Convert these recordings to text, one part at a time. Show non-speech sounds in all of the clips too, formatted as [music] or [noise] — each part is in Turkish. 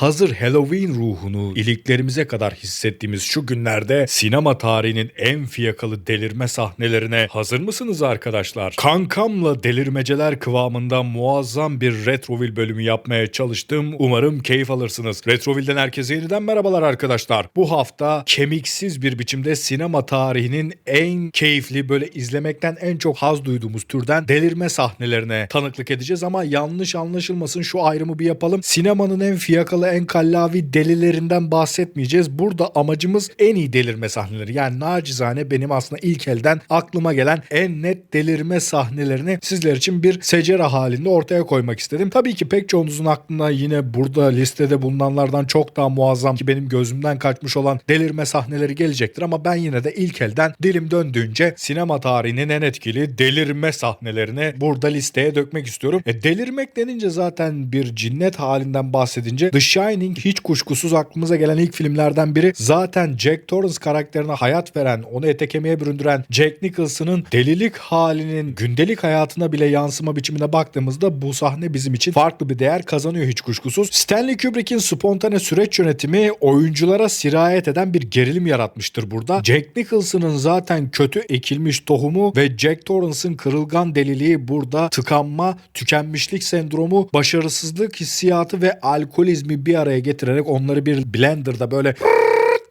hazır Halloween ruhunu iliklerimize kadar hissettiğimiz şu günlerde sinema tarihinin en fiyakalı delirme sahnelerine hazır mısınız arkadaşlar? Kankamla delirmeceler kıvamında muazzam bir Retroville bölümü yapmaya çalıştım. Umarım keyif alırsınız. Retroville'den herkese yeniden merhabalar arkadaşlar. Bu hafta kemiksiz bir biçimde sinema tarihinin en keyifli böyle izlemekten en çok haz duyduğumuz türden delirme sahnelerine tanıklık edeceğiz ama yanlış anlaşılmasın şu ayrımı bir yapalım. Sinemanın en fiyakalı en kallavi delilerinden bahsetmeyeceğiz. Burada amacımız en iyi delirme sahneleri. Yani nacizane benim aslında ilk elden aklıma gelen en net delirme sahnelerini sizler için bir secera halinde ortaya koymak istedim. Tabii ki pek çoğunuzun aklına yine burada listede bulunanlardan çok daha muazzam ki benim gözümden kaçmış olan delirme sahneleri gelecektir ama ben yine de ilk elden dilim döndüğünce sinema tarihinin en etkili delirme sahnelerini burada listeye dökmek istiyorum. E, delirmek denince zaten bir cinnet halinden bahsedince The Shining hiç kuşkusuz aklımıza gelen ilk filmlerden biri. Zaten Jack Torrance karakterine hayat veren, onu ete kemiğe büründüren Jack Nicholson'ın delilik halinin gündelik hayatına bile yansıma biçimine baktığımızda bu sahne bizim için farklı bir değer kazanıyor hiç kuşkusuz. Stanley Kubrick'in spontane süreç yönetimi oyunculara sirayet eden bir gerilim yaratmıştır burada. Jack Nicholson'ın zaten kötü ekilmiş tohumu ve Jack Torrance'ın kırılgan deliliği burada tıkanma, tükenmişlik sendromu, başarısızlık hissiyatı ve alkolizmi bir araya getirerek onları bir blenderda böyle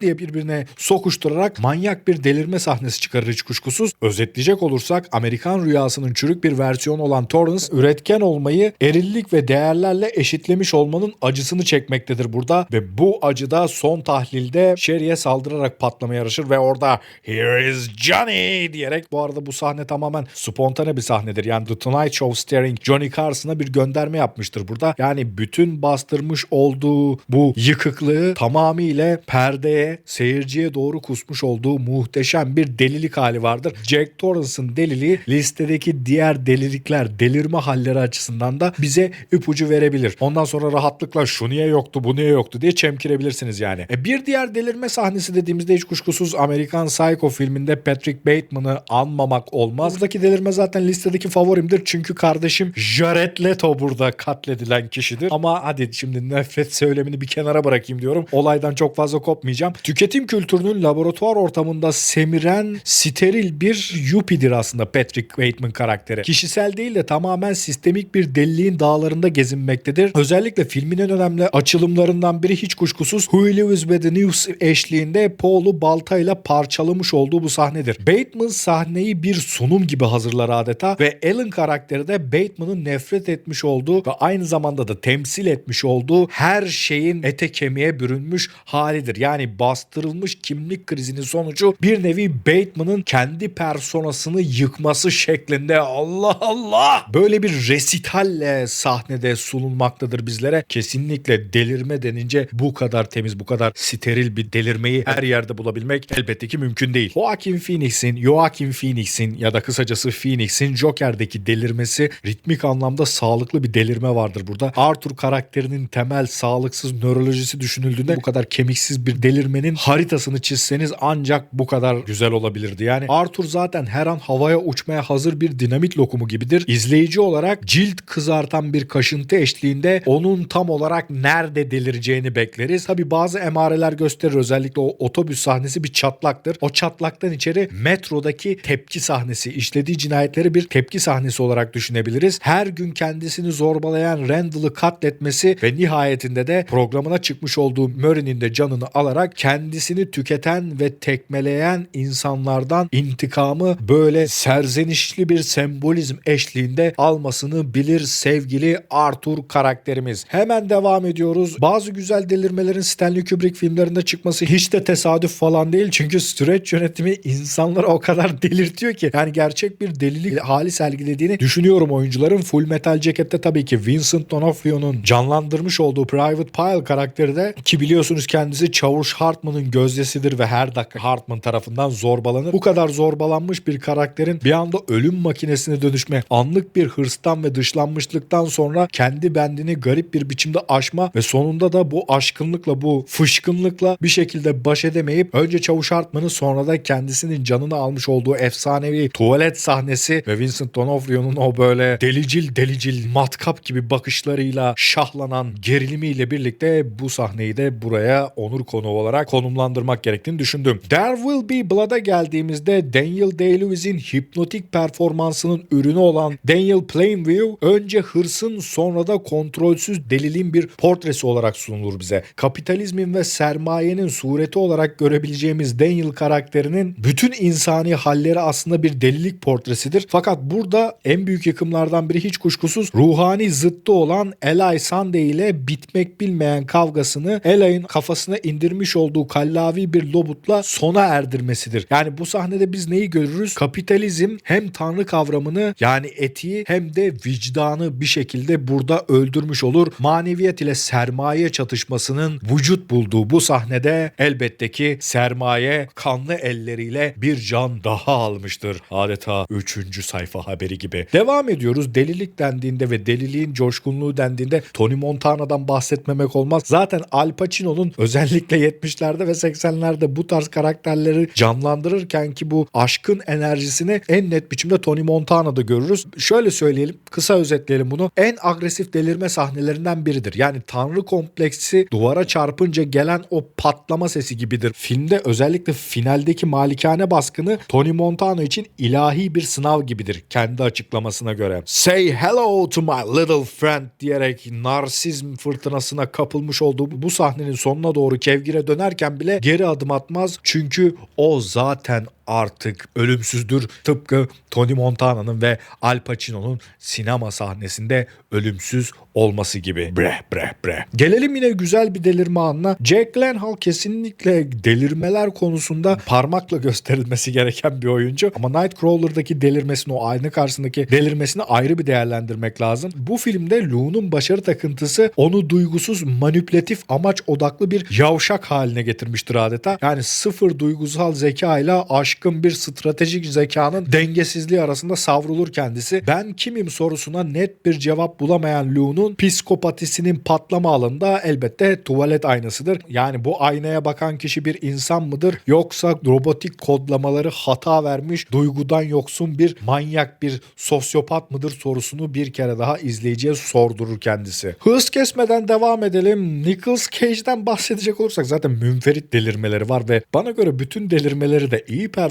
diye birbirine sokuşturarak manyak bir delirme sahnesi çıkarır hiç kuşkusuz. Özetleyecek olursak Amerikan rüyasının çürük bir versiyonu olan Torrance üretken olmayı erillik ve değerlerle eşitlemiş olmanın acısını çekmektedir burada ve bu acıda son tahlilde Sherry'e saldırarak patlamaya yarışır ve orada Here is Johnny diyerek bu arada bu sahne tamamen spontane bir sahnedir. Yani The Tonight Show starring Johnny Carson'a bir gönderme yapmıştır burada. Yani bütün bastırmış olduğu bu yıkıklığı tamamıyla perdeye seyirciye doğru kusmuş olduğu muhteşem bir delilik hali vardır. Jack Torrance'ın deliliği listedeki diğer delilikler, delirme halleri açısından da bize ipucu verebilir. Ondan sonra rahatlıkla şu niye yoktu, bu niye yoktu diye çemkirebilirsiniz yani. E bir diğer delirme sahnesi dediğimizde hiç kuşkusuz Amerikan Psycho filminde Patrick Bateman'ı anmamak olmaz. Buradaki delirme zaten listedeki favorimdir. Çünkü kardeşim Jared Leto burada katledilen kişidir. Ama hadi şimdi nefret söylemini bir kenara bırakayım diyorum. Olaydan çok fazla kopmayacağım. Tüketim kültürünün laboratuvar ortamında semiren steril bir yupidir aslında Patrick Bateman karakteri. Kişisel değil de tamamen sistemik bir deliliğin dağlarında gezinmektedir. Özellikle filmin en önemli açılımlarından biri hiç kuşkusuz Huey Lewis ve The News eşliğinde Paul'u baltayla parçalamış olduğu bu sahnedir. Bateman sahneyi bir sunum gibi hazırlar adeta ve Alan karakteri de Bateman'ın nefret etmiş olduğu ve aynı zamanda da temsil etmiş olduğu her şeyin ete kemiğe bürünmüş halidir. Yani bastırılmış kimlik krizinin sonucu bir nevi Bateman'ın kendi personasını yıkması şeklinde Allah Allah böyle bir resitalle sahnede sunulmaktadır bizlere. Kesinlikle delirme denince bu kadar temiz bu kadar steril bir delirmeyi her yerde bulabilmek elbette ki mümkün değil. Joaquin Phoenix'in Joaquin Phoenix'in ya da kısacası Phoenix'in Joker'deki delirmesi ritmik anlamda sağlıklı bir delirme vardır burada. Arthur karakterinin temel sağlıksız nörolojisi düşünüldüğünde bu kadar kemiksiz bir delirmenin haritasını çizseniz ancak bu kadar güzel olabilirdi. Yani Arthur zaten her an havaya uçmaya hazır bir dinamit lokumu gibidir. İzleyici olarak cilt kızartan bir kaşıntı eşliğinde onun tam olarak nerede delireceğini bekleriz. Tabi bazı emareler gösterir özellikle o otobüs sahnesi bir çatlaktır. O çatlaktan içeri metrodaki tepki sahnesi işlediği cinayetleri bir tepki sahnesi olarak düşünebiliriz. Her gün kendisini zorbalayan Randall'ı katletmesi ve nihayetinde de programına çıkmış olduğu Murray'nin de canını alarak kendisini tüketen ve tekmeleyen insanlardan intikamı böyle serzenişli bir sembolizm eşliğinde almasını bilir sevgili Arthur karakterimiz. Hemen devam ediyoruz. Bazı güzel delirmelerin Stanley Kubrick filmlerinde çıkması hiç de tesadüf falan değil. Çünkü süreç yönetimi insanları o kadar delirtiyor ki. Yani gerçek bir delilik hali sergilediğini düşünüyorum oyuncuların. Full Metal Jacket'te tabii ki Vincent D'Onofrio'nun canlandırmış olduğu Private Pile karakteri de ki biliyorsunuz kendisi Çavuş Harp Hartman'ın gözdesidir ve her dakika Hartman tarafından zorbalanır. Bu kadar zorbalanmış bir karakterin bir anda ölüm makinesine dönüşme, anlık bir hırstan ve dışlanmışlıktan sonra kendi bendini garip bir biçimde aşma ve sonunda da bu aşkınlıkla, bu fışkınlıkla bir şekilde baş edemeyip önce Çavuş Hartman'ı sonra da kendisinin canını almış olduğu efsanevi tuvalet sahnesi ve Vincent D'Onofrio'nun o böyle delicil delicil matkap gibi bakışlarıyla şahlanan gerilimiyle birlikte bu sahneyi de buraya onur konu olarak konumlandırmak gerektiğini düşündüm. There Will Be Blood'a geldiğimizde Daniel Day-Lewis'in hipnotik performansının ürünü olan Daniel Plainview önce hırsın sonra da kontrolsüz deliliğin bir portresi olarak sunulur bize. Kapitalizmin ve sermayenin sureti olarak görebileceğimiz Daniel karakterinin bütün insani halleri aslında bir delilik portresidir. Fakat burada en büyük yıkımlardan biri hiç kuşkusuz ruhani zıttı olan Eli Sunday ile bitmek bilmeyen kavgasını Eli'nin kafasına indirmiş olduğu kallavi bir lobutla sona erdirmesidir. Yani bu sahnede biz neyi görürüz? Kapitalizm hem tanrı kavramını yani etiği hem de vicdanı bir şekilde burada öldürmüş olur. Maneviyat ile sermaye çatışmasının vücut bulduğu bu sahnede elbette ki sermaye kanlı elleriyle bir can daha almıştır. Adeta 3. sayfa haberi gibi. Devam ediyoruz. Delilik dendiğinde ve deliliğin coşkunluğu dendiğinde Tony Montana'dan bahsetmemek olmaz. Zaten Al Pacino'nun özellikle 70'lerde ve 80'lerde bu tarz karakterleri canlandırırken ki bu aşkın enerjisini en net biçimde Tony Montana'da görürüz. Şöyle söyleyelim, kısa özetleyelim bunu. En agresif delirme sahnelerinden biridir. Yani tanrı kompleksi duvara çarpınca gelen o patlama sesi gibidir. Filmde özellikle finaldeki malikane baskını Tony Montana için ilahi bir sınav gibidir kendi açıklamasına göre. Say hello to my little friend diyerek narsizm fırtınasına kapılmış olduğu bu sahnenin sonuna doğru kevgire dönerken bile geri adım atmaz. Çünkü o zaten artık ölümsüzdür. Tıpkı Tony Montana'nın ve Al Pacino'nun sinema sahnesinde ölümsüz olması gibi. Bre bre bre. Gelelim yine güzel bir delirme anına. Jack Gyllenhaal kesinlikle delirmeler konusunda parmakla gösterilmesi [laughs] gereken bir oyuncu. Ama Nightcrawler'daki delirmesini, o ayna karşısındaki delirmesini ayrı bir değerlendirmek lazım. Bu filmde Lou'nun başarı takıntısı onu duygusuz, manipülatif, amaç odaklı bir yavşak haline getirmiştir adeta. Yani sıfır duygusal zeka ile aşkın bir stratejik zekanın dengesizliği arasında savrulur kendisi. Ben kimim sorusuna net bir cevap bulamayan Lou'nun psikopatisinin patlama alanında elbette tuvalet aynasıdır. Yani bu aynaya bakan kişi bir insan mıdır yoksa robotik kodlamaları hata vermiş duygudan yoksun bir manyak bir sosyopat mıdır sorusunu bir kere daha izleyiciye sordurur kendisi. Hız kesmeden devam edelim. Nicolas Cage'den bahsedecek olursak zaten münferit delirmeleri var ve bana göre bütün delirmeleri de iyi performans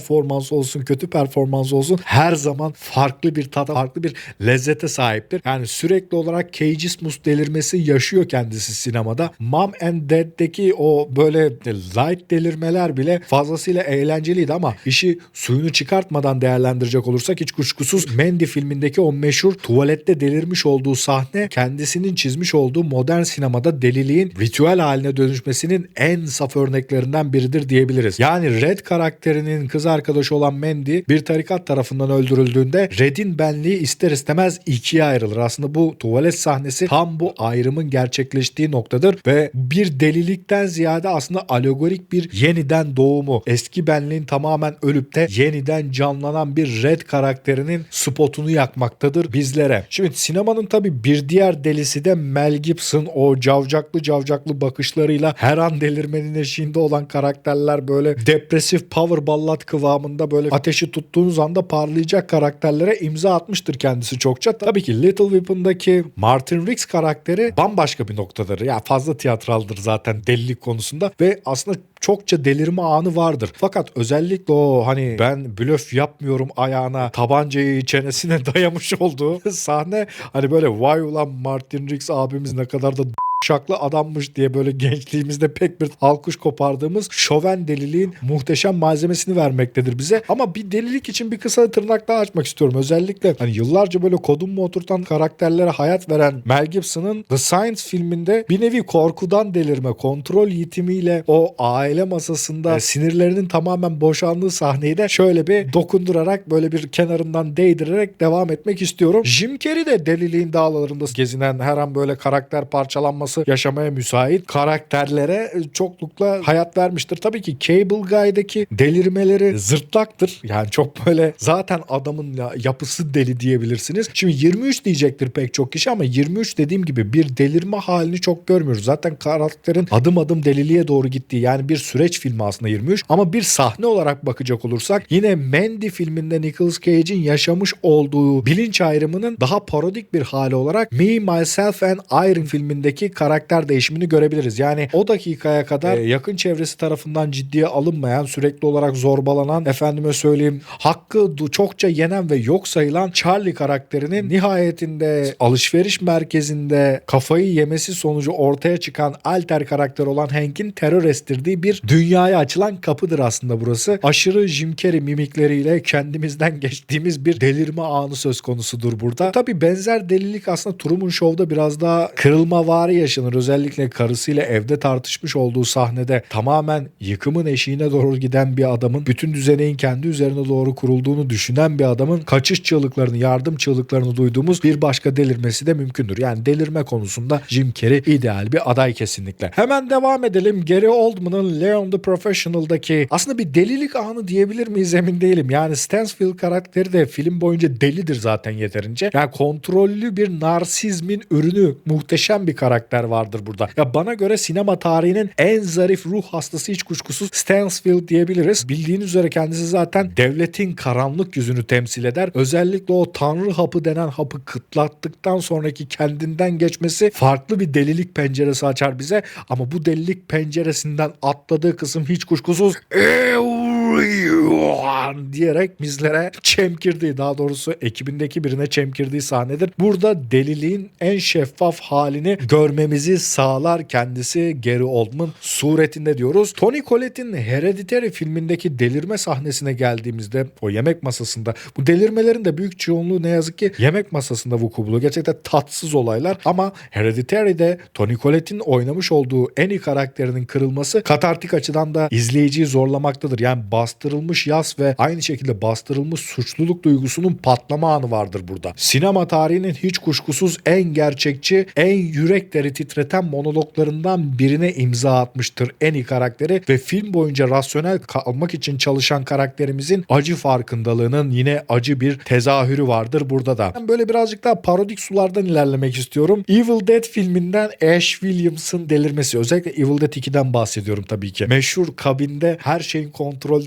olsun kötü performans olsun her zaman farklı bir tada farklı bir lezzete sahiptir. Yani sürekli olarak Cageismus delirmesi yaşıyor kendisi sinemada. Mom and Dad'deki o böyle light delirmeler bile fazlasıyla eğlenceliydi ama işi suyunu çıkartmadan değerlendirecek olursak hiç kuşkusuz Mandy filmindeki o meşhur tuvalette delirmiş olduğu sahne kendisinin çizmiş olduğu modern sinemada deliliğin ritüel haline dönüşmesinin en saf örneklerinden biridir diyebiliriz. Yani Red karakterinin kız arkadaşı olan Mandy bir tarikat tarafından öldürüldüğünde Red'in benliği ister istemez ikiye ayrılır. Aslında bu tuvalet sahnesi tam bu ayrımın gerçekleştiği noktadır ve bir delilikten ziyade aslında alegorik bir yeniden doğumu. Eski benliğin tamamen ölüp de yeniden canlanan bir Red karakterinin spotunu yakmaktadır bizlere. Şimdi sinemanın tabi bir diğer delisi de Mel Gibson o cavcaklı cavcaklı bakışlarıyla her an delirmenin eşiğinde olan karakterler böyle depresif power ballad kıvamında böyle ateşi tuttuğunuz anda parlayacak karakterlere imza atmıştır kendisi çokça. Tabii ki Little Weapon'daki Martin Riggs karakteri bambaşka bir noktadır. Ya fazla tiyatraldır zaten delilik konusunda ve aslında çokça delirme anı vardır. Fakat özellikle o hani ben blöf yapmıyorum ayağına tabancayı çenesine [laughs] dayamış olduğu sahne hani böyle vay ulan Martin Riggs abimiz ne kadar da şaklı adammış diye böyle gençliğimizde pek bir alkış kopardığımız şoven deliliğin muhteşem malzemesini vermektedir bize. Ama bir delilik için bir kısa tırnak daha açmak istiyorum. Özellikle hani yıllarca böyle kodun mu oturtan karakterlere hayat veren Mel Gibson'ın The Science filminde bir nevi korkudan delirme, kontrol yitimiyle o aile masasında e, sinirlerinin tamamen boşandığı sahneyi de şöyle bir dokundurarak böyle bir kenarından değdirerek devam etmek istiyorum. Jim Carrey de deliliğin dağlarında gezinen her an böyle karakter parçalanması olması yaşamaya müsait karakterlere e, çoklukla hayat vermiştir. Tabii ki Cable Guy'daki delirmeleri zırtlaktır. Yani çok böyle zaten adamın ya- yapısı deli diyebilirsiniz. Şimdi 23 diyecektir pek çok kişi ama 23 dediğim gibi bir delirme halini çok görmüyoruz. Zaten karakterin adım adım deliliğe doğru gittiği yani bir süreç filmi aslında 23 ama bir sahne olarak bakacak olursak yine Mandy filminde Nicolas Cage'in yaşamış olduğu bilinç ayrımının daha parodik bir hali olarak Me, Myself and Irene filmindeki karakter değişimini görebiliriz. Yani o dakikaya kadar e, yakın çevresi tarafından ciddiye alınmayan, sürekli olarak zorbalanan, efendime söyleyeyim hakkı çokça yenen ve yok sayılan Charlie karakterinin nihayetinde alışveriş merkezinde kafayı yemesi sonucu ortaya çıkan alter karakter olan Hank'in terör estirdiği bir dünyaya açılan kapıdır aslında burası. Aşırı Jim Carrey mimikleriyle kendimizden [laughs] geçtiğimiz bir delirme anı söz konusudur burada. Tabi benzer delilik aslında Truman Show'da biraz daha kırılmavari yaşanır. Özellikle karısıyla evde tartışmış olduğu sahnede tamamen yıkımın eşiğine doğru giden bir adamın bütün düzeneğin kendi üzerine doğru kurulduğunu düşünen bir adamın kaçış çığlıklarını, yardım çığlıklarını duyduğumuz bir başka delirmesi de mümkündür. Yani delirme konusunda Jim Carrey ideal bir aday kesinlikle. Hemen devam edelim. Gary Oldman'ın Leon the Professional'daki aslında bir delilik anı diyebilir miyiz emin değilim. Yani Stansfield karakteri de film boyunca delidir zaten yeterince. Yani kontrollü bir narsizmin ürünü muhteşem bir karakter vardır burada. Ya bana göre sinema tarihinin en zarif ruh hastası hiç kuşkusuz Stansfield diyebiliriz. Bildiğiniz üzere kendisi zaten devletin karanlık yüzünü temsil eder. Özellikle o tanrı hapı denen hapı kıtlattıktan sonraki kendinden geçmesi farklı bir delilik penceresi açar bize. Ama bu delilik penceresinden atladığı kısım hiç kuşkusuz "Everyone" diyerek bizlere çemkirdiği daha doğrusu ekibindeki birine çemkirdiği sahnedir. Burada deliliğin en şeffaf halini görmemizi sağlar kendisi Gary Oldman suretinde diyoruz. Tony Collette'in Hereditary filmindeki delirme sahnesine geldiğimizde o yemek masasında bu delirmelerin de büyük çoğunluğu ne yazık ki yemek masasında vuku buluyor. Gerçekten tatsız olaylar ama Hereditary'de Tony Collette'in oynamış olduğu iyi karakterinin kırılması katartik açıdan da izleyiciyi zorlamaktadır. Yani bastırılmış yas ve aynı şekilde bastırılmış suçluluk duygusunun patlama anı vardır burada. Sinema tarihinin hiç kuşkusuz en gerçekçi, en yürekleri titreten monologlarından birine imza atmıştır iyi karakteri ve film boyunca rasyonel kalmak için çalışan karakterimizin acı farkındalığının yine acı bir tezahürü vardır burada da. Ben böyle birazcık daha parodik sulardan ilerlemek istiyorum. Evil Dead filminden Ash Williams'ın delirmesi. Özellikle Evil Dead 2'den bahsediyorum tabii ki. Meşhur kabinde her şeyin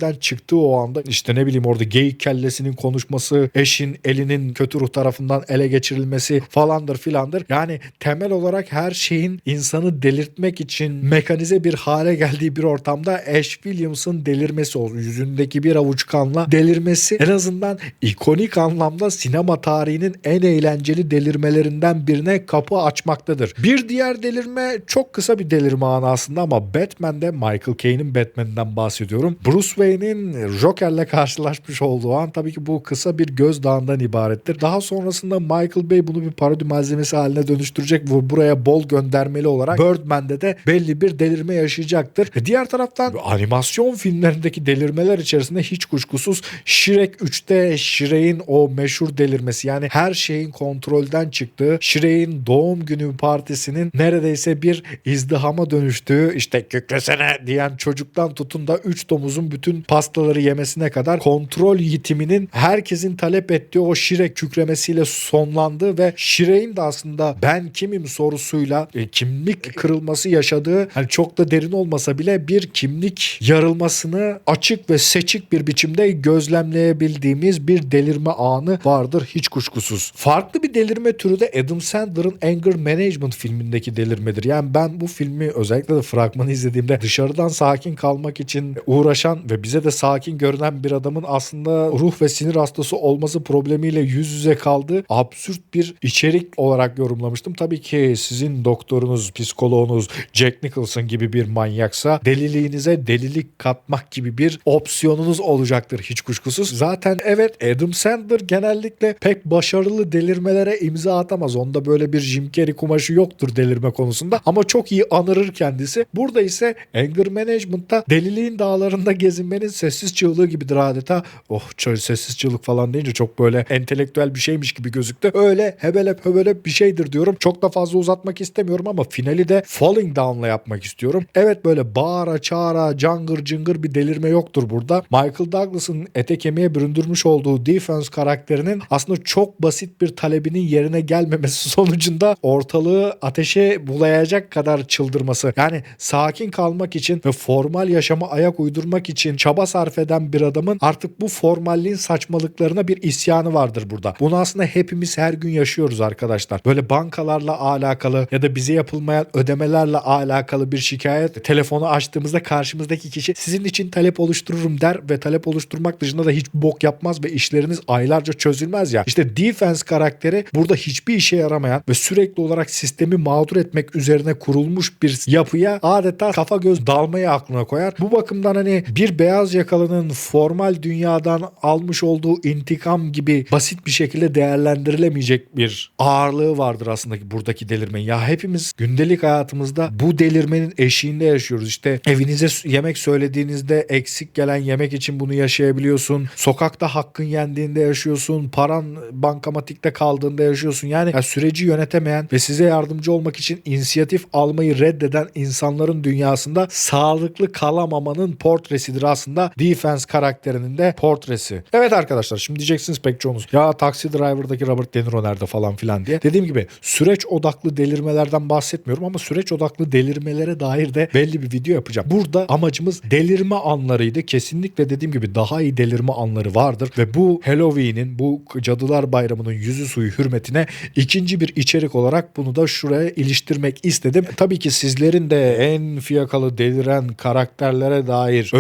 kontrolden çıktığı o anda işte ne bileyim orada geyik kellesinin konuşması, eşin elinin kötü ruh tarafından ele geçirilmesi falandır filandır. Yani temel olarak her şeyin insanı delirtmek için mekanize bir hale geldiği bir ortamda Ash Williams'ın delirmesi o yüzündeki bir avuç kanla delirmesi en azından ikonik anlamda sinema tarihinin en eğlenceli delirmelerinden birine kapı açmaktadır. Bir diğer delirme çok kısa bir delirme anı aslında ama Batman'de Michael Caine'in Batman'den bahsediyorum. Bruce Wayne'in Joker'le karşılaşmış olduğu an tabii ki bu kısa bir gözdağından ibarettir. Daha sonrasında Michael Bay bunu bir parodi malzemesi haline dönüştürecek ve buraya bol göndermeli olarak Birdman'de de belli bir delirme yaşayacaktır. E diğer taraftan animasyon filmlerindeki delirmeler içerisinde hiç kuşkusuz Shrek 3'te Shrek'in o meşhur delirmesi yani her şeyin kontrolden çıktığı Shrek'in doğum günü partisinin neredeyse bir izdihama dönüştüğü işte kükresene diyen çocuktan tutun da 3 domuzun bütün pastaları yemesine kadar kontrol yitiminin herkesin talep ettiği o Shrek kükremesiyle sonlandığı ve Shrek'in de aslında ben kimim sorusuyla e, kimlik kırılması yaşadığı hani çok da derin olmasa bile bir kimlik yarılmasını açık ve seçik bir biçimde gözlemleyebildiğimiz bir delirme anı vardır hiç kuşkusuz. Farklı bir delirme türü de Adam Sandler'ın Anger Management filmindeki delirmedir. Yani ben bu filmi özellikle de fragmanı izlediğimde dışarıdan sakin kalmak için uğraşan ve bize de sakin görünen bir adamın aslında ruh ve sinir hastası olması problemiyle yüz yüze kaldığı absürt bir içerik olarak yorumlamıştım. Tabii ki sizin doktorunuz, psikoloğunuz Jack Nicholson gibi bir manyaksa deliliğinize delilik katmak gibi bir opsiyonunuz olacaktır hiç kuşkusuz. Zaten evet Adam Sandler genellikle pek başarılı delirmelere imza atamaz. Onda böyle bir Jim Carrey kumaşı yoktur delirme konusunda ama çok iyi anırır kendisi. Burada ise Anger Management'ta deliliğin dağlarında gezinmesi delirmenin sessiz çığlığı gibidir adeta. Oh sessiz çığlık falan deyince çok böyle entelektüel bir şeymiş gibi gözüktü. Öyle hebelep hebelep bir şeydir diyorum. Çok da fazla uzatmak istemiyorum ama finali de Falling Down'la yapmak istiyorum. Evet böyle bağıra çağıra cangır cıngır bir delirme yoktur burada. Michael Douglas'ın ete kemiğe büründürmüş olduğu Defense karakterinin aslında çok basit bir talebinin yerine gelmemesi [laughs] sonucunda ortalığı ateşe bulayacak kadar çıldırması. Yani sakin kalmak için ve formal yaşama ayak uydurmak için çaba sarf eden bir adamın artık bu formalliğin saçmalıklarına bir isyanı vardır burada. Bunu aslında hepimiz her gün yaşıyoruz arkadaşlar. Böyle bankalarla alakalı ya da bize yapılmayan ödemelerle alakalı bir şikayet telefonu açtığımızda karşımızdaki kişi sizin için talep oluştururum der ve talep oluşturmak dışında da hiç bok yapmaz ve işleriniz aylarca çözülmez ya. İşte defense karakteri burada hiçbir işe yaramayan ve sürekli olarak sistemi mağdur etmek üzerine kurulmuş bir yapıya adeta kafa göz dalmayı aklına koyar. Bu bakımdan hani bir beyaz yakalının formal dünyadan almış olduğu intikam gibi basit bir şekilde değerlendirilemeyecek bir ağırlığı vardır aslında ki buradaki delirmenin. Ya hepimiz gündelik hayatımızda bu delirmenin eşiğinde yaşıyoruz. İşte evinize yemek söylediğinizde eksik gelen yemek için bunu yaşayabiliyorsun. Sokakta hakkın yendiğinde yaşıyorsun. Paran bankamatikte kaldığında yaşıyorsun. Yani ya süreci yönetemeyen ve size yardımcı olmak için inisiyatif almayı reddeden insanların dünyasında sağlıklı kalamamanın portresidir aslında Defense karakterinin de portresi. Evet arkadaşlar şimdi diyeceksiniz pek çoğunuz ya Taxi Driver'daki Robert De Niro nerede falan filan diye. Dediğim gibi süreç odaklı delirmelerden bahsetmiyorum ama süreç odaklı delirmelere dair de belli bir video yapacağım. Burada amacımız delirme anlarıydı. Kesinlikle dediğim gibi daha iyi delirme anları vardır ve bu Halloween'in bu Cadılar Bayramı'nın yüzü suyu hürmetine ikinci bir içerik olarak bunu da şuraya iliştirmek istedim. Tabii ki sizlerin de en fiyakalı deliren karakterlere dair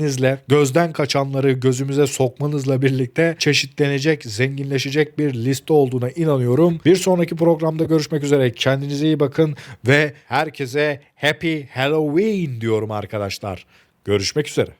önerilerinizle gözden kaçanları gözümüze sokmanızla birlikte çeşitlenecek, zenginleşecek bir liste olduğuna inanıyorum. Bir sonraki programda görüşmek üzere. Kendinize iyi bakın ve herkese Happy Halloween diyorum arkadaşlar. Görüşmek üzere.